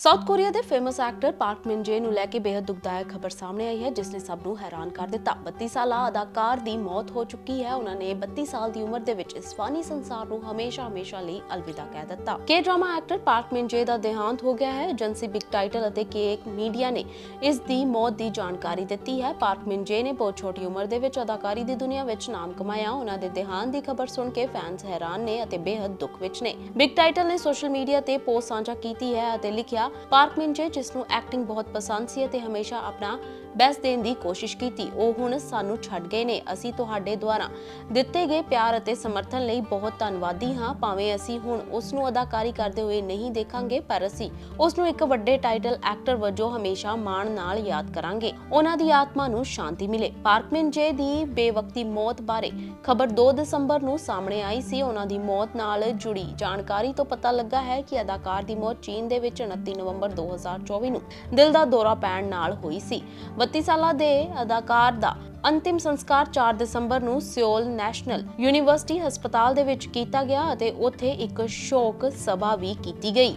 South Korea ਦੇ famous actor Park Min Je ਨੂੰ ਲੈ ਕੇ ਬੇਹੱਦ ਦੁਖਦਾਇਕ ਖਬਰ ਸਾਹਮਣੇ ਆਈ ਹੈ, ਜਿਸ ਨੇ ਸਭ ਨੂੰ ਹੈਰਾਨ ਕਰ ਦਿੱਤਾ। 32 ਸਾਲਾ ਅਦਾਕਾਰ ਦੀ ਮੌਤ ਹੋ ਚੁੱਕੀ ਹੈ। ਉਹਨਾਂ ਨੇ 32 ਸਾਲ ਦੀ ਉਮਰ ਦੇ ਵਿੱਚ ਇਸ ਫਾਨੀ ਸੰਸਾਰ ਨੂੰ ਹਮੇਸ਼ਾ ਹਮੇਸ਼ਾ ਲਈ ਅਲਵਿਦਾ ਕਹਿ ਦਿੱਤਾ। K drama actor Park Min Jae ਦਾ ਦੇਹਾਂਤ ਹੋ ਗਿਆ ਹੈ। ਏਜੰਸੀ ਬਿਗ ਟਾਈਟਲ ਅਤੇ ਕੇਕ ਮੀਡੀਆ ਨੇ ਇਸ ਦੀ ਮੌਤ ਦੀ ਜਾਣਕਾਰੀ ਦਿੱਤੀ ਹੈ। ਪਾਰਕ ਮਿਨ ਜੇ ਨੇ ਬਹੁਤ ਛੋਟੀ ਉਮਰ ਦੇ ਵਿੱਚ ਅਦਾਕਾਰੀ ਦੀ ਦੁਨੀਆ ਵਿੱਚ ਨਾਮ ਕਮਾਇਆ। ਉਹਨਾਂ ਦੇ ਦੇਹਾਂਤ ਦੀ ਖਬਰ ਸੁਣ ਕੇ ਫੈਨਸ ਹੈਰਾਨ ਨੇ ਅਤੇ ਬੇਹੱਦ ਦੁੱਖ ਵਿੱਚ ਨੇ। ਬਿਗ ਟਾਈਟਲ ਨੇ ਸੋਸ਼ਲ ਮੀਡੀਆ ਤੇ ਪੋਸਟ ਸਾਂਝਾ ਕੀਤੀ ਹੈ ਅਤੇ ਲਿਖਿਆ ਪਾਰਕ ਮਿੰਜੇ ਜਿਸ ਨੂੰ ਐਕਟਿੰਗ ਬਹੁਤ ਪਸੰਦ ਸੀ ਅਤੇ ਹਮੇਸ਼ਾ ਆਪਣਾ ਬੈਸਟ ਦੇਣ ਦੀ ਕੋਸ਼ਿਸ਼ ਕੀਤੀ। ਉਹ ਹੁਣ ਸਾਨੂੰ ਛੱਡ ਗਏ ਨੇ। ਅਸੀਂ ਤੁਹਾਡੇ ਦੁਆਰਾ ਦਿੱਤੇ ਗਏ ਪਿਆਰ ਅਤੇ ਸਮਰਥਨ ਲਈ ਬਹੁਤ ਧੰਨਵਾਦੀ ਹਾਂ। ਭਾਵੇਂ ਅਸੀਂ ਹੁਣ ਉਸ ਨੂੰ ਅਦਾਕਾਰੀ ਕਰਦੇ ਹੋਏ ਨਹੀਂ ਦੇਖਾਂਗੇ, ਪਰ ਅਸੀਂ ਉਸ ਨੂੰ ਇੱਕ ਵੱਡੇ ਟਾਈਟਲ ਐਕਟਰ ਵਜੋਂ ਹਮੇਸ਼ਾ ਮਾਣ ਨਾਲ ਯਾਦ ਕਰਾਂਗੇ। ਉਹਨਾਂ ਦੀ ਆਤਮਾ ਨੂੰ ਸ਼ਾਂਤੀ ਮਿਲੇ। ਪਾਰਕ ਮਿੰਜੇ ਦੀ ਬੇਵਕਤੀ ਮੌਤ ਬਾਰੇ ਖਬਰ 2 ਦਸੰਬਰ ਨੂੰ ਸਾਹਮਣੇ ਆਈ ਸੀ। ਉਹਨਾਂ ਦੀ ਮੌਤ ਨਾਲ ਜੁੜੀ ਜਾਣਕਾਰੀ ਤੋਂ ਪਤਾ ਲੱਗਾ ਹੈ ਕਿ ਅਦਾਕਾਰ ਦੀ ਮੌਤ ਚੀਨ ਦੇ ਵਿੱਚ 29 ਨਵੰਬਰ 2024 ਨੂੰ ਦਿਲ ਦਾ ਦੌਰਾ ਪੈਣ ਨਾਲ ਹੋਈ ਸੀ। 32 ਸਾਲਾਂ ਦੇ ਅਦਾਕਾਰ ਦਾ ਅੰਤਿਮ ਸੰਸਕਾਰ 4 ਦਸੰਬਰ ਨੂੰ ਸਿਓਲ ਨੈਸ਼ਨਲ ਯੂਨੀਵਰਸਿਟੀ ਹਸਪਤਾਲ ਦੇ ਵਿੱਚ ਕੀਤਾ ਗਿਆ ਅਤੇ ਉੱਥੇ ਇੱਕ ਸ਼ੋਕ ਸਭਾ ਵੀ ਕੀਤੀ ਗਈ।